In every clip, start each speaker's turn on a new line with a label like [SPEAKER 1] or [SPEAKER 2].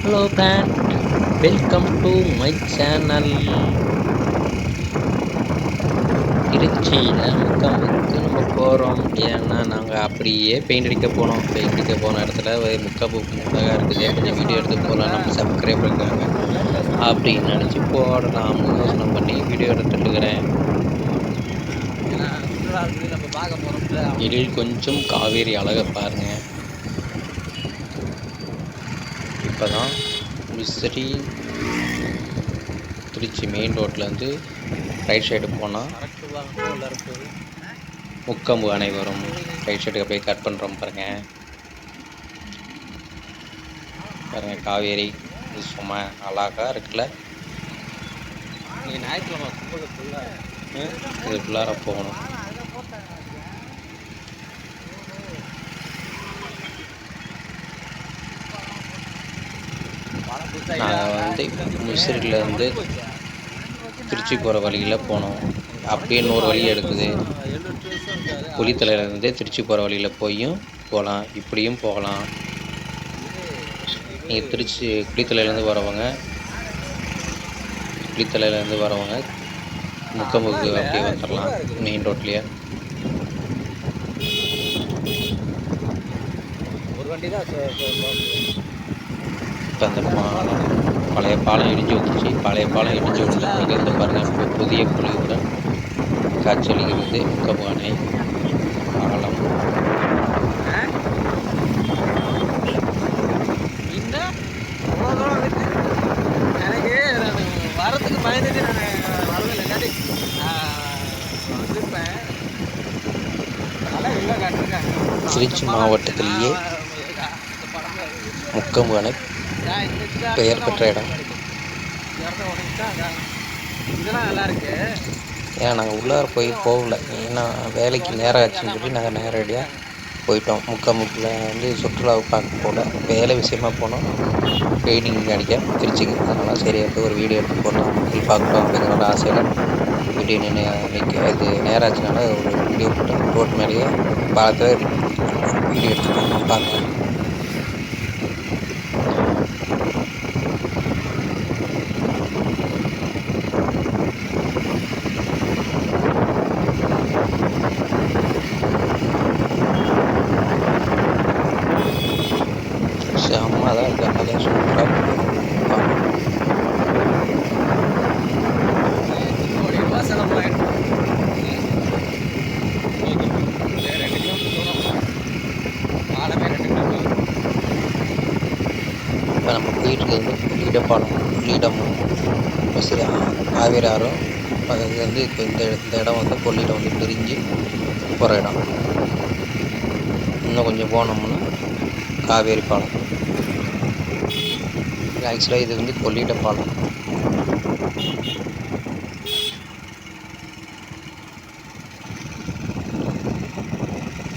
[SPEAKER 1] Hello பேண்ட் welcome to my channel திருச்சியில் முக்கம்புக்கு நம்ம போகிறோம் ஏன்னா நாங்கள் அப்படியே பெயிண்ட் அடிக்க போனோம் பெயிண்ட் அடிக்க போன இடத்துல முக்கம்பு முட்டகா இருக்குது கொஞ்சம் வீடியோ எடுத்து போகலாம் நம்ம சப்ஸ்கிரைப் இருக்காங்க அப்படின்னு நினச்சி போடலாம்னு யோசனை பண்ணி வீடியோ எடுத்துட்டுருக்கிறேன்
[SPEAKER 2] நம்ம பார்க்க போறோம்ல.
[SPEAKER 1] இதில் கொஞ்சம் காவேரி அழகை பாருங்க இப்போதான் விசிறி திருச்சி மெயின் ரோட்லேருந்து ரைட் சைடு போனால் முக்கம்பு அணை வரும். ரைட் சைடு அப்படியே கட் பண்ணுறோம் பாருங்க. பாருங்க காவேரி சும்மா அழகா இருக்குல்ல.
[SPEAKER 2] ஞாயிற்றுக்கிழமை கும்பலுக்குள்ள
[SPEAKER 1] இது ஃபுல்லாக போகணும்.
[SPEAKER 2] நாங்கள் வந்து
[SPEAKER 1] நாங்கள் வந்து திருச்சி போகிற வழியில் போனோம். அப்படியே இன்னொரு வழி எடுக்குது.
[SPEAKER 2] எழுநூற்றி
[SPEAKER 1] திருச்சி போகிற வழியில் போயும் போகலாம் இப்படியும் போகலாம். நீங்கள் திருச்சி குளித்தலையிலேருந்து வரவங்க குளித்தலையிலேருந்து வரவங்க முக்கம்புக்கு அப்படியே வந்துடலாம் மெயின் ரோட்லேயே
[SPEAKER 2] ஒரு வண்டி தான்
[SPEAKER 1] இப்போ அந்த பழைய பாலம் இடிஞ்சு வந்துச்சு பழைய பாலம் இடிஞ்சு விழுந்த பிறகு இந்த பாருங்க இப்போ புதிய புலியுடன் காட்சியளிக்கிறது.
[SPEAKER 2] எனக்கு நான் வரதுக்கு பயந்துட்டு நான் வரவே இல்லை இல்லாட்டி வந்திருப்பேன்
[SPEAKER 1] திருச்சி மாவட்டத்திலேயே முக்கம்பு அணை பெயர் பெற்ற இடம்.
[SPEAKER 2] இதெல்லாம் நல்லா இருக்கு
[SPEAKER 1] ஏன் நாங்கள் உள்ளார போய் போகல. ஏன்னா வேலைக்கு நேரம் ஆச்சுன்னு சொல்லி நாங்கள் நேரடியாக போயிட்டோம். முக்கமுக்கில் வந்து சுற்றுலாவை பார்க்க போகல வேலை விஷயமா போனோம். ட்ரைனிங் அடிக்க திருச்சிக்கு. அதனால் சரி எடுத்து ஒரு வீடியோ எடுத்து போட்டோம். மக்கள் பார்க்கணும் அப்படிங்கிற ஒரு ஆசையில் வீடியோ நின்று நிற்க இது நேரம் ஆச்சுனால ஒரு வீடியோ போட்டோம். ரோட் மேலேயே பார்த்து வீடியோ எடுத்துட்டோம் பார்க்கலாம் செம்ம தான் இருக்கு அதான் சூப்பராக
[SPEAKER 2] கோடி ரூபா செலவாயிடும் ரெண்டு கிலோமீட்டர் தூரம் பாலமே ரெண்டு கிலோமீட்டர்
[SPEAKER 1] இப்போ நம்ம போயிட்டு இருக்கிறது கொள்ளிடப்பாலம் கொள்ளிடமும் சரி காவேரி ஆறும் அது வந்து இப்போ இந்த இந்த இடம் வந்து கொள்ளிடம் வந்து பிரிஞ்சு போகிற இடம் இன்னும் கொஞ்சம் போனோம்னா காவேரி பாலம் ஆக்சுவலாக இது வந்து கொள்ளிட பாலம்.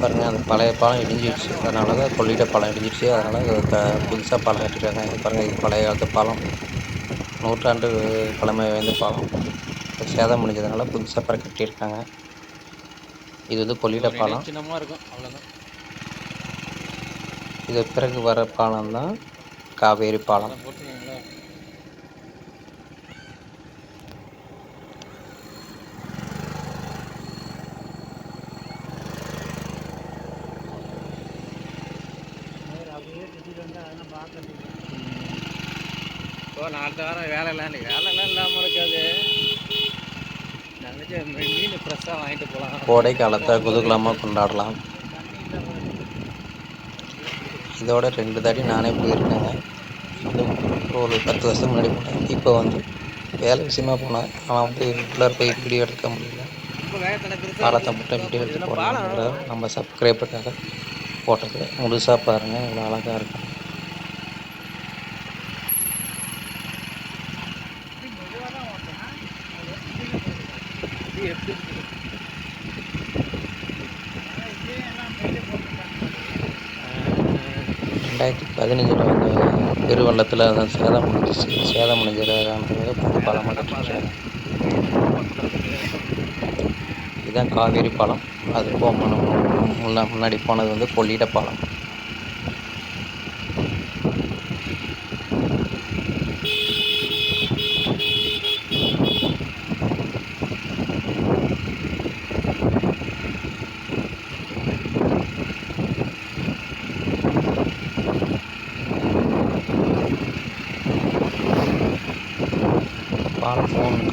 [SPEAKER 1] பாருங்கள் அந்த பழைய பாலம் இடிஞ்சிடுச்சு அதனால தான் கொள்ளிட பாலம் இடிஞ்சிடுச்சு அதனால் க புதுசாக பாலம் கட்டிருக்காங்க. இது பாருங்கள் இது பழைய காலத்து பாலம். நூற்றாண்டு பழமை வாய்ந்த பாலம். சேதம் முடிஞ்சதுனால புதுசாக பாலம் கட்டியிருக்காங்க. இது வந்து கொள்ளிட பாலம்.
[SPEAKER 2] சின்னமாக இருக்கும். அவ்வளோதான்
[SPEAKER 1] இது பிறகு வர பாலம் தான் காவேரி பாலம்.
[SPEAKER 2] இப்போ வாரம் வேலைலாம் இல்லை. வேலைலாம் இல்லாமல் இருக்காது. நினச்சேன் மீன் ஃப்ரெஷ்ஷாக வாங்கிட்டு போகலாம்
[SPEAKER 1] கோடை காலத்தை குதூகலமாக கொண்டாடலாம். இதோட ரெண்டு தாட்டி நானே போயிருக்கேங்க. அது ஒரு பத்து வருஷத்துக்கு முன்னாடி போனேன். இப்போ வந்து வேலை விஷயமா போனேன். ஆனால் வந்து வீட்டில் போய் வீடியோ எடுக்க முடியல.
[SPEAKER 2] காலத்தை
[SPEAKER 1] பாலத்தை மட்டும் வீடியோ எடுத்து போடலாம் நம்ம சப்ஸ்கிரைபருக்காக போட்டது முழுசாக பாருங்கள் இவ்வளோ அழகாக இருக்கும் ரெண்டாயிரத்தி பதினஞ்சில் வந்து பெருவள்ளத்தில் அதான் சேதம் முடிஞ்சிச்சு. சேதம் முடிஞ்சதுக்கான புது பாலமாக கட்டிருக்காங்க இதுதான் காவேரி பாலம் அது போகணும். முன்னாடி போனது வந்து கொள்ளிட பாலம் கிலோமீட்டருக்கு இருக்குது
[SPEAKER 2] போய் இறங்கி அவுட்டு எங்கே வந்து நான் ஐம்பது இடத்துல அறுபது இடத்துல எந்த இடம் லொக்கேஷன் நான் ஒரே ஒரு நாள்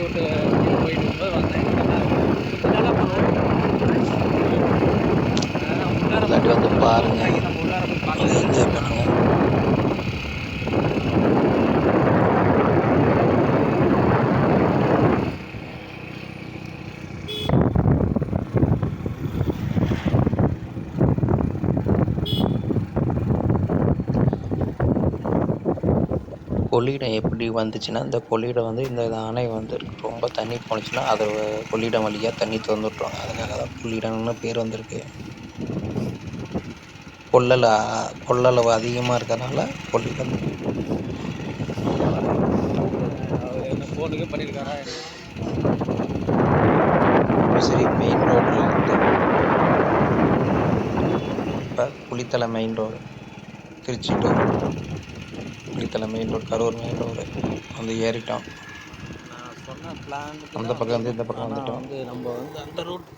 [SPEAKER 2] வண்டி விட்டு போயிட்டு இருக்கும்போது வந்தேன். நல்லா போனோம்.
[SPEAKER 1] வந்து பாருங்க
[SPEAKER 2] நம்ம உள்ளார போய்
[SPEAKER 1] இதை
[SPEAKER 2] பார்க்கலாம்
[SPEAKER 1] என்ஜாய் பண்ணுங்க கொள்ளிடம் எப்படி வந்துச்சுன்னா இந்த கொள்ளிடம் வந்து இந்த அணை வந்து ரொம்ப தண்ணி போணுச்சுன்னா அதை கொள்ளிடம் வழியாக தண்ணி திறந்து விட்ருவாங்க அதுக்காக தான் கொள்ளிடம்னு பேர் வந்திருக்கு. கொள்ளல கொள்ளளவு அதிகமாக இருக்கறனால கொள்ளிடம். சரி மெயின் ரோட்டில் இருந்து இப்போ Kulithalai main road Trichy road Kulithalai main road Karur main road வந்து ஏறிட்டோம்.
[SPEAKER 2] நான் சொன்ன பிளான்
[SPEAKER 1] அந்த பக்கம் வந்து இந்த பக்கம் வந்துட்டோம்.
[SPEAKER 2] வந்து நம்ம வந்து அந்த ரூட்